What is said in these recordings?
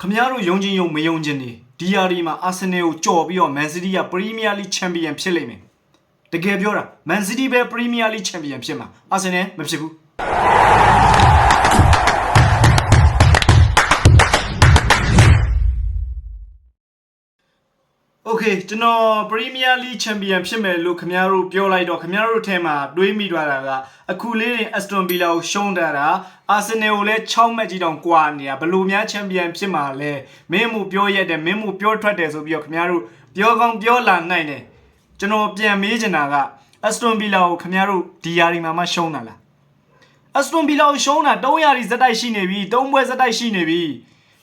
ခမများတို့ယုံချင်းယုံမယုံချင်းနေဒီယာဒီမှာအာဆင်နယ်ကိုကြော်ပြီးတော့မန်စီးတီးကပရီးမီးယားလိချန်ပီယံဖြစ်လိမ့်မယ်တကယ်ပြောတာမန်စီးတီးပဲပရီးမီးယားလိချန်ပီယံဖြစ်မှာအာဆင်နယ်မဖြစ်ဘူး okay ကျွန်တော် Premier League Champion ဖြစ်မယ်လို့ခင်ဗျားတို့ပြောလိုက်တော့ခင်ဗျားတို့ထဲမှာတွေးမိသွားတာကအခုလေးတင် Aston Villa ကိုရှုံးတာတာ Arsenal ကိုလည်း6မှတ်ကြီးတောင်ကွာနေတာဘလို့များ Champion ဖြစ်မှာလဲမင်းမို့ပြောရက်တယ်မင်းမို့ပြောထွက်တယ်ဆိုပြီးတော့ခင်ဗျားတို့ပြောကောင်းပြောလာနိုင်တယ်ကျွန်တော်ပြန်မေးချင်တာက Aston Villa ကိုခင်ဗျားတို့ဒီယာရီမှာမှရှုံးတာလား Aston Villa ကိုရှုံးတာ300ရီဇက်တိုက်ရှိနေပြီ3ပွဲဇက်တိုက်ရှိနေပြီ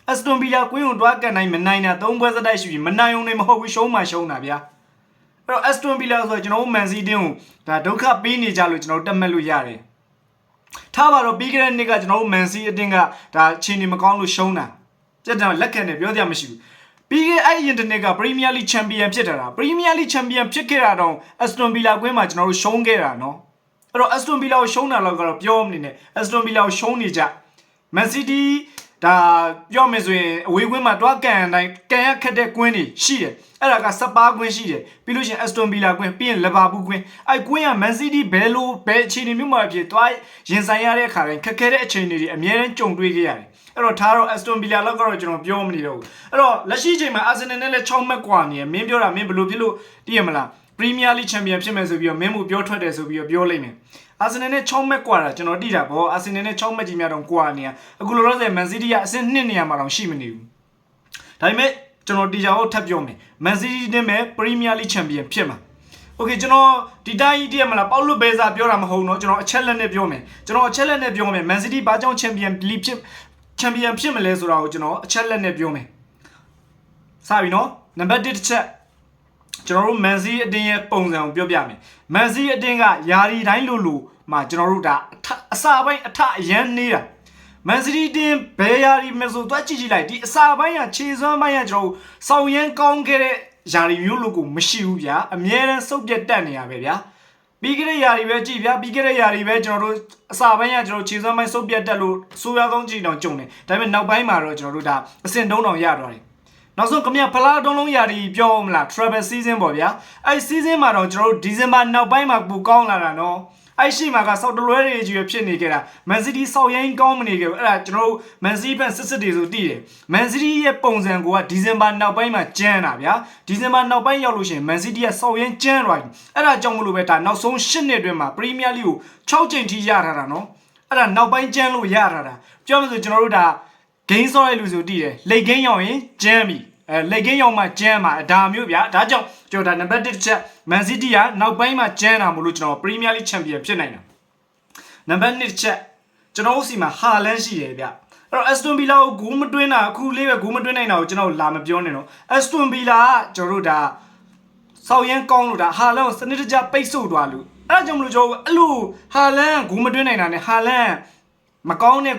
အက်စတွန်ဗီလာကွင်းကိုတွားကန်နိုင်မနိုင်တာသုံးပွဲစတိုက်ရှိပြီမနိုင်ုံနဲ့မဟုတ်ဘူးရှုံးမှရှုံးတာဗျာအဲ့တော့အက်စတွန်ဗီလာဆိုတော့ကျွန်တော်တို့မန်စီးတင်းကိုဒါဒုက္ခပေးနေကြလို့ကျွန်တော်တို့တက်မှတ်လို့ရတယ်ထားပါတော့ပြီးခဲ့တဲ့နှစ်ကကျွန်တော်တို့မန်စီးအတင်းကဒါခြေနေမကောင်းလို့ရှုံးတာကြက်တယ်လက်ခံတယ်ပြောကြမရှိဘူးပြီးခဲ့အဲ့အင်တာနက်ကပရီးမီးယားလိချန်ပီယံဖြစ်တာပရီးမီးယားလိချန်ပီယံဖြစ်ခဲ့တာတော့အက်စတွန်ဗီလာကွင်းမှာကျွန်တော်တို့ရှုံးခဲ့တာနော်အဲ့တော့အက်စတွန်ဗီလာကိုရှုံးတာတော့ကတော့ပြောမနေနဲ့အက်စတွန်ဗီလာကိုရှုံးနေကြမန်စီးတီး ဒါပြောမယ်ဆိုရင်အဝေးကွင်းမှာတွားကန်တိုင်းကန်ရခက်တဲ့ကွင်းတွေရှိတယ်အဲ့ဒါကစပါးကွင်းရှိတယ်ပြီးလို့ရှိရင်အက်စတွန်ဗီလာကွင်းပြီးရင်လီဗာပူးကွင်းအဲ့ကွင်းကမန်စီးတီးဘယ်လိုဘယ်အခြေအနေမျိုးမှာဖြစ်တွားရင်ဆိုင်ရတဲ့အခါတိုင်းခက်ခဲတဲ့အခြေအနေတွေအများကြီးကြုံတွေ့ခဲ့ရတယ်အဲ့တော့ထားတော့အက်စတွန်ဗီလာလောက်ကတော့ကျွန်တော်ပြောမနေတော့ဘူးအဲ့တော့လက်ရှိအချိန်မှာအာဆင်နယ်နဲ့လည်း6မှတ်กว่าနေရမင်းပြောတာမင်းဘယ်လိုဖြစ်လို့တည်ရမလားပရီးမီးယားလိချန်ပီယံဖြစ်မယ်ဆိုပြီးတော့မင်းမူပြောထွက်တယ်ဆိုပြီးတော့ပြောလိုက်မယ် အာဆင်နယ်နဲ့6မှတ်กว่าတာကျွန်တော်တိတာဗောအာဆင်နယ်နဲ့6မှတ်ကြီးများတော့กว่าနေရအခုလောလောဆယ်မန်စီးတီးကအဆင့်2နေရာမှာတော့ရှိမနေဘူးဒါပေမဲ့ကျွန်တော်တီချာကိုထပ်ပြောမယ်မန်စီးတီးနဲ့ပဲပရီးမီးယားလိချန်ပီယံဖြစ်မှာโอเคကျွန်တော်ဒီတိုင်းကြီးတည်းမလားပေါလုဘဲစာပြောတာမဟုတ်တော့ကျွန်တော်အချက်လက်နဲ့ပြောမယ်ကျွန်တော်အချက်လက်နဲ့ပြောမယ်မန်စီးတီးဘာကြောင့်ချန်ပီယံလိဖြစ်ချန်ပီယံဖြစ်မလဲဆိုတာကိုကျွန်တော်အချက်လက်နဲ့ပြောမယ်စပြီနော်နံပါတ်1တစ်ချက်ကျွန်တော်တို့မန်စီးအတင်းရဲ့ပုံစံကိုပြောပြမယ်မန်စီးအတင်းကယာရီတိုင်းလိုလို မှာကျွန်တော်တို့ဒါအထအစာပိုင်းအထအရန်နေတာမန်စီးတင်းဘယ်ယာရီမဆိုတွက်ကြည့်ကြည့်လိုက်ဒီအစာပိုင်းကခြေစွမ်းပိုင်းကကျွန်တော်တို့စောင်ရန်ကောင်းခဲ့တဲ့ယာရီမျိုးလိုကိုမရှိဘူးဗျာအမြဲတမ်းစုပ်ပြတ်တက်နေရပဲဗျာပြီးခဲ့တဲ့ယာရီပဲကြည့်ဗျာပြီးခဲ့တဲ့ယာရီပဲကျွန်တော်တို့အစာပိုင်းကကျွန်တော်ခြေစွမ်းပိုင်းစုပ်ပြတ်တက်လို့ဆိုးရွားကောင်းကြည့်တော့ကြုံတယ်ဒါပေမဲ့နောက်ပိုင်းမှာတော့ကျွန်တော်တို့ဒါအဆင့်တုံးတောင်ရသွားတယ်နောက်ဆုံးခမရဖလားတုံးလုံးယာဒီပြောအောင်မလား travel season ပေါ့ဗျာအဲ့ season မှာတော့ကျွန်တော်တို့ဒီဇင်ဘာနောက်ပိုင်းမှာပူကောင်းလာတာနော် အဲ့ရှိမှာကစောက်တလွဲတွေကြီးဖြစ်နေကြတာ Man City စောက်ရင်ကောင်းမနေကြဘူးအဲ့ဒါကျွန်တော်တို့ Man City ဖန်စစ်စစ်တွေဆိုတည်တယ် Man City ရဲ့ပုံစံကဒီဇင်ဘာနောက်ပိုင်းမှာကျန်းတာဗျာဒီဇင်ဘာနောက်ပိုင်းရောက်လို့ရှိရင် Man City ကစောက်ရင်ကျန်းသွားပြီအဲ့ဒါကြောင့်မလို့ပဲဒါနောက်ဆုံး၈နှစ်အတွင်းမှာ Premier League ကို6ချိန်ထိရထားတာနော်အဲ့ဒါနောက်ပိုင်းကျန်းလို့ရထားတာပြောမှဆိုကျွန်တော်တို့ဒါဂိမ်းဆော့ရလူဆိုတည်တယ်လိတ်ဂိမ်းရောက်ရင်ကျန်းပြီ အဲလိတ်ဂိမ်းရောက်မှကျန်းမှာဒါမျိုးဗျာဒါကြောင့်ကျွန်တော်ဒါနံပါတ်1ချက်မန်စီးတီးကနောက်ပိုင်းမှာကျန်းတာမလို့ကျွန်တော်ပရီးမီးယားလိချန်ပီယံဖြစ်နိုင်တာနံပါတ်2ချက်ကျွန်တော်တို့စီမှာဟာလန်ရှိတယ်ဗျအဲ့တော့အက်စတွန်ဗီလာကိုဂိုးမတွင်းတာအခုလေးပဲဂိုးမတွင်းနိုင်တာကိုကျွန်တော်လာမပြောနဲ့နော်အက်စတွန်ဗီလာကကျွန်တော်တို့ဒါဆောက်ရမ်းကောင်းလို့ဒါဟာလန်ကိုစနစ်တကျပိတ်ဆို့သွားလို့အဲ့ဒါကြောင့်မလို့ကျွန်တော်အဲ့လိုဟာလန်ကဂိုးမတွင်းနိုင်တာနဲ့ဟာလန်က မကောင်းတဲ့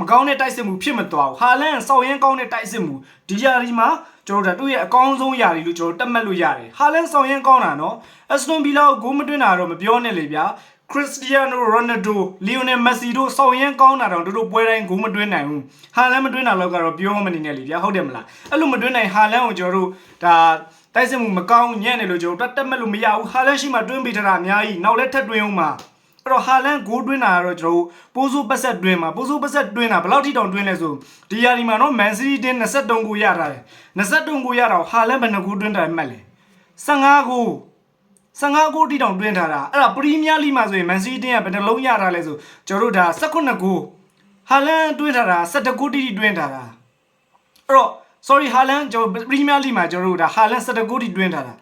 မကောင်းတဲ့တိုက်စစ်မှုဖြစ်မသွားဘူးဟာလန်စောက်ရင်ကောင်းတဲ့တိုက်စစ်မှုဒီယာရီမှာကျွန်တော်တို့ဒါသူ့ရဲ့အကောင်းဆုံးယာရီလို့ကျွန်တော်တက်မှတ်လို့ရတယ်ဟာလန်စောက်ရင်ကောင်းတာနော်အက်စတွန်ဗီလာကိုဂိုးမတွင်းတာတော့မပြောနဲ့လေဗျာခရစ္စတီယာနိုရိုနယ်ဒိုလီယိုနယ်မက်ဆီတို့စောက်ရင်ကောင်းတာတော့တို့ပွဲတိုင်းဂိုးမတွင်းနိုင်ဘူးဟာလန်မတွင်းတာတော့ကတော့ပြောမနေနဲ့လေဗျာဟုတ်တယ်မလားအဲ့လိုမတွင်းနိုင်ဟာလန်ကိုကျွန်တော်တို့ဒါတိုက်စစ်မှုမကောင်းညံ့တယ်လို့ကျွန်တော်တက်မှတ်လို့မရဘူးဟာလန်ရှိမှတွင်းပေးထားတာအများကြီးနောက်လည်းထပ်တွင်းအောင်ပါ အဲ့တော့ဟာလန်ဂိုးတွင်းတာကတော့ကျွန်တော်တို့ပိုးစိုးပတ်ဆက်တွင်းမှာပိုးစိုးပတ်ဆက်တွင်းတာဘယ်လောက်ထိတောင်တွင်းလဲဆိုဒီယာဒီမှာနော်မန်စီးတီးတင်း23ကိုရထားတယ်23ကိုရတော့ဟာလန်ဘယ်နှကိုတွင်းတာမှတ်လဲ15ကို15ကိုတိတောင်တွင်းထားတာအဲ့ဒါပရီးမီးယားလိမှာဆိုရင်မန်စီးတီးကဘယ်နှလုံးရထားလဲဆိုကျွန်တော်တို့ဒါ18ကိုဟာလန်တွင်းထားတာ17ကိုတိတိတွင်းထားတာအဲ့တော့ sorry ဟာလန်ကျွန်တော်ပရီးမီးယားလိမှာကျွန်တော်တို့ဒါဟာလန်17ကိုတိတွင်းထားတာ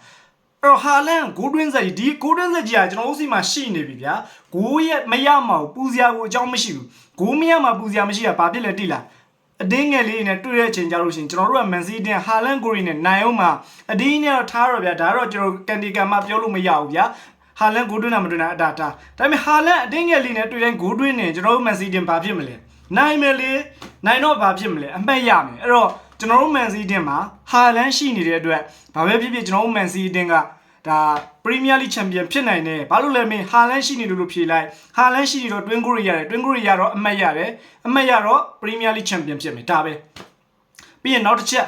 အဲ့တော့ဟာလန်ဂိုးတွင်းဆက်ကြီးဒီဂိုးတွင်းဆက်ကြီးကကျွန်တော်တို့စီမှာရှိနေပြီဗျာဂိုးရဲ့မရမှာပူစရာကိုအကြောင်းမရှိဘူးဂိုးမရမှာပူစရာမရှိတာဘာဖြစ်လဲတိလားအတင်းငယ်လေးနဲ့တွေ့တဲ့အချိန်ကြလို့ရှိရင်ကျွန်တော်တို့ကမန်စီးတင်ဟာလန်ကိုရီနဲ့နိုင်အောင်မှာအတင်းနဲ့တော့ထားတော့ဗျာဒါတော့ကျွန်တော်ကန်ဒီကန်မပြောလို့မရဘူးဗျာဟာလန်ဂိုးတွင်းတာမတွင်းတာအတာတာဒါပေမဲ့ဟာလန်အတင်းငယ်လေးနဲ့တွေ့တိုင်းဂိုးတွင်းနေကျွန်တော်တို့မန်စီးတင်ဘာဖြစ်မလဲနိုင်မယ်လေနိုင်တော့ဘာဖြစ်မလဲအမှတ်ရမယ်အဲ့တော့ကျွန်တော်တို့မန်စီးတင်မှာဟာလန်ရှိနေတဲ့အတွက်ဘာပဲဖြစ်ဖြစ်ကျွန်တော်တို့မန်စီးတင်က ဒါပရီးမီးယားလိချန်ပီယံဖြစ်နိုင်တယ်ဘာလို့လဲမင်းဟာလန်ရှိနေလို့လို့ဖြေလိုက်ဟာလန်ရှိနေတော့တွင်းကိုရီရတယ်တွင်းကိုရီရတော့အမှတ်ရတယ်အမှတ်ရတော့ပရီးမီးယားလိချန်ပီယံဖြစ်မယ်ဒါပဲပြီးရင်နောက်တစ်ချက်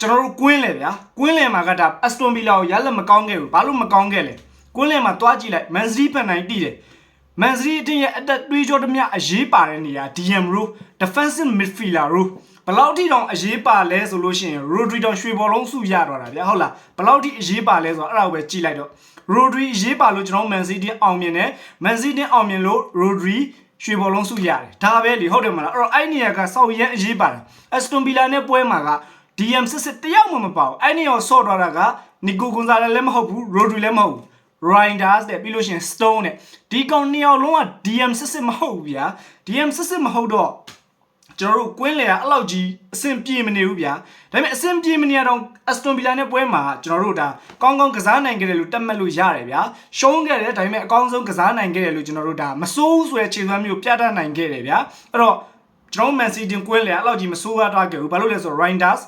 ကျွန်တော်တို့ကွင်းလေဗျာကွင်းလေမှာကဒါအစတွန်ဗီလာကိုရလက်မကောင်းခဲ့ဘူးဘာလို့မကောင်းခဲ့လဲကွင်းလေမှာတွားကြည့်လိုက်မန်စတီဖန်နိုင်တိတယ် မန်စတီအတင်းရဲ့အသက်တွေးကြောသမျှအရေးပါတဲ့နေရာ DM row defensive midfielder row ဘယ်လောက်ထိတောင်အရေးပါလဲဆိုလို့ရှိရင် Rodri တောင်ရွှေဘောလုံးစုရတော့တာဗျာဟုတ်လားဘယ်လောက်ထိအရေးပါလဲဆိုတော့အဲ့ဒါကိုပဲကြည့်လိုက်တော့ Rodri အရေးပါလို့ကျွန်တော် Man City အောင်မြင်တယ် Man City အောင်မြင်လို့ Rodri ရွှေဘောလုံးစုရတယ်ဒါပဲလေဟုတ်တယ်မလားအဲ့တော့အဲ့နေရာကစောက်ရဲအရေးပါတာ Aston Villa နဲ့ပွဲမှာက DM စစ်စစ်တယောက်မှမပေါ့အဲ့နေရာကိုဆော့တော့တာက Nico Gonzalez လည်းမဟုတ်ဘူး Rodri လည်းမဟုတ်ဘူး Reinders တဲ့ပြီးလို့ရှိရင် Stone တဲ့ဒီကောင်နှစ်ယောက်လုံးက DM စစ်စစ်မဟုတ်ဘူးဗျာ DM စစ်စစ်မဟုတ်တော့ကျွန်တော်တို့ကွင်းလေကအဲ့လောက်ကြီးအဆင်ပြေမနေဘူးဗျာဒါပေမဲ့အဆင်ပြေမနေရတော့ Aston Villa နဲ့ပွဲမှာကျွန်တော်တို့ဒါကောင်းကောင်းကစားနိုင်ခဲ့တယ်လို့တတ်မှတ်လို့ရတယ်ဗျာရှုံးခဲ့တယ်ဒါပေမဲ့အကောင်းဆုံးကစားနိုင်ခဲ့တယ်လို့ကျွန်တော်တို့ဒါမစိုးဘူးဆိုတဲ့ခြေစွမ်းမျိုးပြသနိုင်ခဲ့တယ်ဗျာအဲ့တော့ကျွန်တော် Man City ကွင်းလေအဲ့လောက်ကြီးမစိုးရတော့ခဲ့ဘူးဘာလို့လဲဆိုတော့ Reinders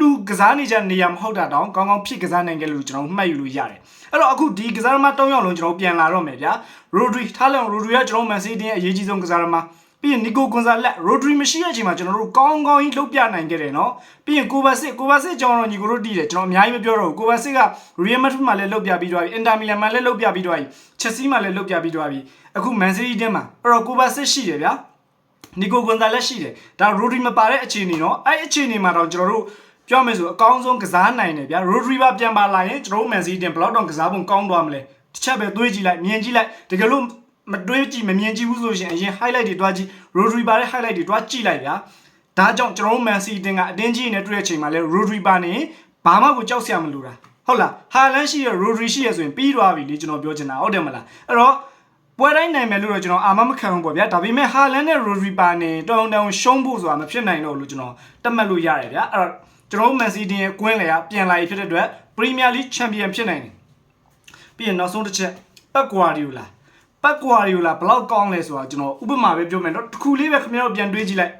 သူကစားနေကြနေရမဟုတ်တာတောင်ကောင်းကောင်းဖြစ်ကစားနိုင်ခဲ့လို့ကျွန်တော်မှတ်ယူလို့ရတယ်အဲ့တော့အခုဒီကစားသမား၃ယောက်လုံးကျွန်တော်ပြန်လာတော့မယ်ဗျာ Rodri ထားလန် Rodri ကကျွန်တော် Man City ရဲ့အရေးကြီးဆုံးကစားသမားပြီးရင် Nico Gonzalez Rodri မရှိတဲ့အချိန်မှာကျွန်တော်တို့ကောင်းကောင်းကြီးလှုပ်ပြနိုင်ခဲ့တယ်နော်ပြီးရင် Kovacic Kovacic ကျွန်တော်ညီကိုတို့တည်တယ်ကျွန်တော်အများကြီးမပြောတော့ဘူး Kovacic က Real Madrid မှာလည်းလှုပ်ပြပြီးတော့ပြီ Inter Milan မှာလည်းလှုပ်ပြပြီးတော့ပြီ Chelsea မှာလည်းလှုပ်ပြပြီးတော့ပြီအခု Man City တင်းမှာအဲ့တော့ Kovacic ရှိတယ်ဗျာနီကိုဂွန်ဇာလက်ရှိတယ်ဒါရိုဒရီမပါတဲ့အခြေအနေနော်အဲ့အခြေအနေမှာတော့ကျွန်တော်တို့ ပြောမယ်ဆိုအကောင်းဆုံးကစားနိုင်တယ်ဗျာရိုဒရီပါပြန်ပါလာရင်ကျွန်တော်တို့မန်စီးတင်ဘယ်လောက်တော့ကစားပုံကောင်းသွားမလဲတစ်ချက်ပဲတွေးကြည့်လိုက်မြင်ကြည့်လိုက်တကယ်လို့မတွေးကြည့်မမြင်ကြည့်ဘူးဆိုရင်အရင် highlight တွေတွားကြည့်ရိုဒရီပါတဲ့ highlight တွေတွားကြည့်လိုက်ဗျာဒါကြောင့်ကျွန်တော်တို့မန်စီးတင်ကအတင်းကြီးနဲ့တွေ့တဲ့အချိန်မှာလဲရိုဒရီပါနေဘာမှကိုကြောက်စရာမလိုတာဟုတ်လားဟာလန်ရှိရရိုဒရီရှိရဆိုရင်ပြီးသွားပြီလေကျွန်တော်ပြောချင်တာဟုတ်တယ်မလားအဲ့တော့ပွဲတိုင်းနိုင်မယ်လို့တော့ကျွန်တော်အာမမခံဘူးပေါ့ဗျာဒါပေမဲ့ဟာလန်နဲ့ရိုဒရီပါနေတောင်းတောင်းရှုံးဖို့ဆိုတာမဖြစ်နိုင်တော့လို့ကျွန်တော်တတ်မှတ်လို့ရတယ်ဗျာအဲ့တော့ ကျွန်တော်မန်စီးတင်ရဲ့ကွင်းလေကပြန်လာပြီဖြစ်တဲ့အတွက်ပရီးမီးယားလိချန်ပီယံဖြစ်နိုင်တယ်ပြီးရင်နောက်ဆုံးတစ်ချက်ပတ်ကွာရီယိုလာပတ်ကွာရီယိုလာဘယ်လောက်ကောင်းလဲဆိုတာကျွန်တော်ဥပမာပဲပြောမယ်တော့တစ်ခုလေးပဲခင်ဗျားတို့ပြန်တွေးကြည့်လိုက်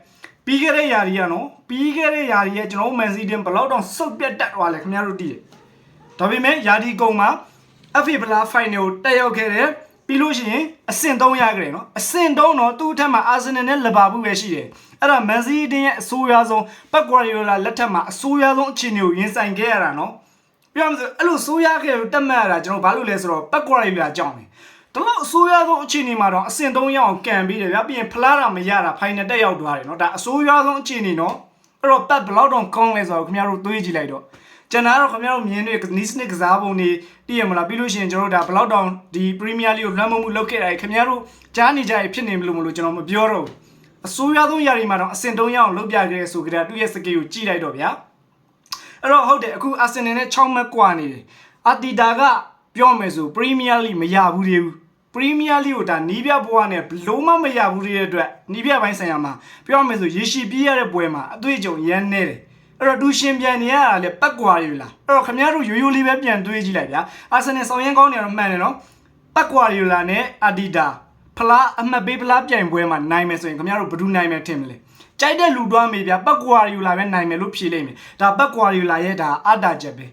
ပြီးခဲ့တဲ့ຢာရီကနော်ပြီးခဲ့တဲ့ຢာရီရဲ့ကျွန်တော်မန်စီးတင်ဘယ်လောက်တောင်စုပ်ပြတ်တက်သွားလဲခင်ဗျားတို့သိတယ်ဒါပေမဲ့ຢာဒီကုံမှာ FA ဖလားဖိုင်နယ်ကိုတက်ရောက်ခဲ့တယ် ပြီးလို့ရှိရင်အဆင့်3ရခဲ့တယ်နော်အဆင့်3တော့သူ့အထက်မှာအာဆင်နယ်နဲ့လီဗာပူးပဲရှိတယ်အဲ့ဒါမန်စီးတင်းရဲ့အဆိုးရွားဆုံးပက်ကွာရီယိုလာလက်ထက်မှာအဆိုးရွားဆုံးအခြေအနေကိုရင်ဆိုင်ခဲ့ရတာနော်ပြောမှဆိုအဲ့လိုဆိုးရွားခဲ့လို့တက်မှတ်ရတာကျွန်တော်ဘာလို့လဲဆိုတော့ပက်ကွာရီယိုလာကြောင်းတယ်တလို့အဆိုးရွားဆုံးအခြေအနေမှာတော့အဆင့်3ရအောင်ကန်ပြီးတယ်ဗျာပြီးရင်ဖလားတာမရတာဖိုင်နယ်တက်ရောက်သွားတယ်နော်ဒါအဆိုးရွားဆုံးအခြေအနေနော်အဲ့တော့ပတ်ဘယ်လောက်တောင်ကောင်းလဲဆိုတော့ခင်ဗျားတို့တွေးကြည့်လိုက်တော့ ကျွန်တော်တော့ခင်ဗျားတို့မြင်နေတဲ့နီးစနစ်ကစားပုံတွေတည်ရမလားပြီးလို့ရှိရင်ကျွန်တော်တို့ဒါဘယ်လောက်တောင်ဒီပရီးမီးယားလိကိုလွှမ်းမိုးမှုလုပ်ခဲ့တာခင်ဗျားတို့ကြားနေကြရဖြစ်နေမလို့မလို့ကျွန်တော်မပြောတော့ဘူးအဆိုးရွားဆုံးຢာတွေမှာတော့အဆင့်3ရအောင်လုပ်ပြခဲ့ဆိုကြတဲ့သူ့ရဲ့စကေကိုကြည့်လိုက်တော့ဗျာအဲ့တော့ဟုတ်တယ်အခုအာဆင်နယ်နဲ့6မှတ်กว่าနေတယ်အာတီတာကပြောမယ်ဆိုပရီးမီးယားလိမရဘူးသေးဘူးပရီးမီးယားလိကိုဒါနီးပြဘွားနဲ့ဘလုံးမမရဘူးတဲ့အတွက်နီးပြပိုင်းဆိုင်ရာမှာပြောမယ်ဆိုရေရှည်ပြေးရတဲ့ပွဲမှာအတွေ့အကြုံရမ်းနေတယ် အဲ့တော့သူရှင်ပြန်နေရတာလေပတ်ကွာရီလားအဲ့တော့ခင်ဗျားတို့ရိုးရိုးလေးပဲပြန်တွေးကြည့်လိုက်ဗျာအာဆင်နယ်ဆောင်ရမ်းကောင်းနေတော့မှန်တယ်နော်ပတ်ကွာရီလာနဲ့အာဒီတာဖလားအမှတ်ပေးဖလားပြိုင်ပွဲမှာနိုင်မယ်ဆိုရင်ခင်ဗျားတို့ဘယ်သူနိုင်မယ်ထင်မလဲကြိုက်တဲ့လူတွားမေးဗျာပတ်ကွာရီလာပဲနိုင်မယ်လို့ဖြေလိုက်မယ်ဒါပတ်ကွာရီလာရဲ့ဒါအတာချက်ပဲ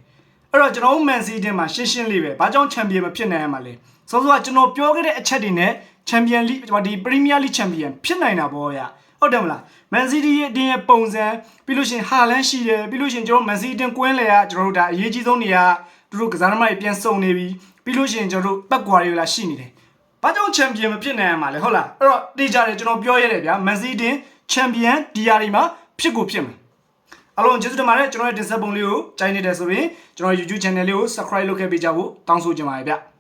အဲ့တော့ကျွန်တော်တို့မန်စီးတင်မှာရှင်းရှင်းလေးပဲဘာကြောင့်ချန်ပီယံမဖြစ်နိုင်ရမှာလဲစောစောကကျွန်တော်ပြောခဲ့တဲ့အချက်တွေနဲ့ချန်ပီယံလိဒီပရီးမီးယားလိချန်ပီယံဖြစ်နိုင်တာပေါ့ဗျာ ဟုတ်တယ်မလားမန်စီးတီးရဲ့အတင်းရဲ့ပုံစံပြီးလို့ရှိရင်ဟာလန်ရှိတယ်ပြီးလို့ရှိရင်ကျွန်တော်မန်စီးတင်ကွင်းလေကကျွန်တော်တို့ဒါအရေးကြီးဆုံးနေရာသူတို့ကစားသမားတွေပြန်စုံနေပြီပြီးလို့ရှိရင်ကျွန်တော်တို့ပတ်ကွာတွေလာရှိနေတယ်ဘာကြောင့်ချန်ပီယံမဖြစ်နိုင်ရမှာလဲဟုတ်လားအဲ့တော့တေးကြတယ်ကျွန်တော်ပြောရတယ်ဗျာမန်စီးတင်ချန်ပီယံဒီယာတွေမှာဖြစ်ကိုဖြစ်မှာအလုံးကျေးဇူးတင်ပါတယ်ကျွန်တော်ရဲ့တင်ဆက်ပုံလေးကိုကြိုက်နေတယ်ဆိုရင်ကျွန်တော် YouTube channel လေးကို subscribe လုပ်ခဲ့ပေးကြဖို့တောင်းဆိုချင်ပါတယ်ဗျ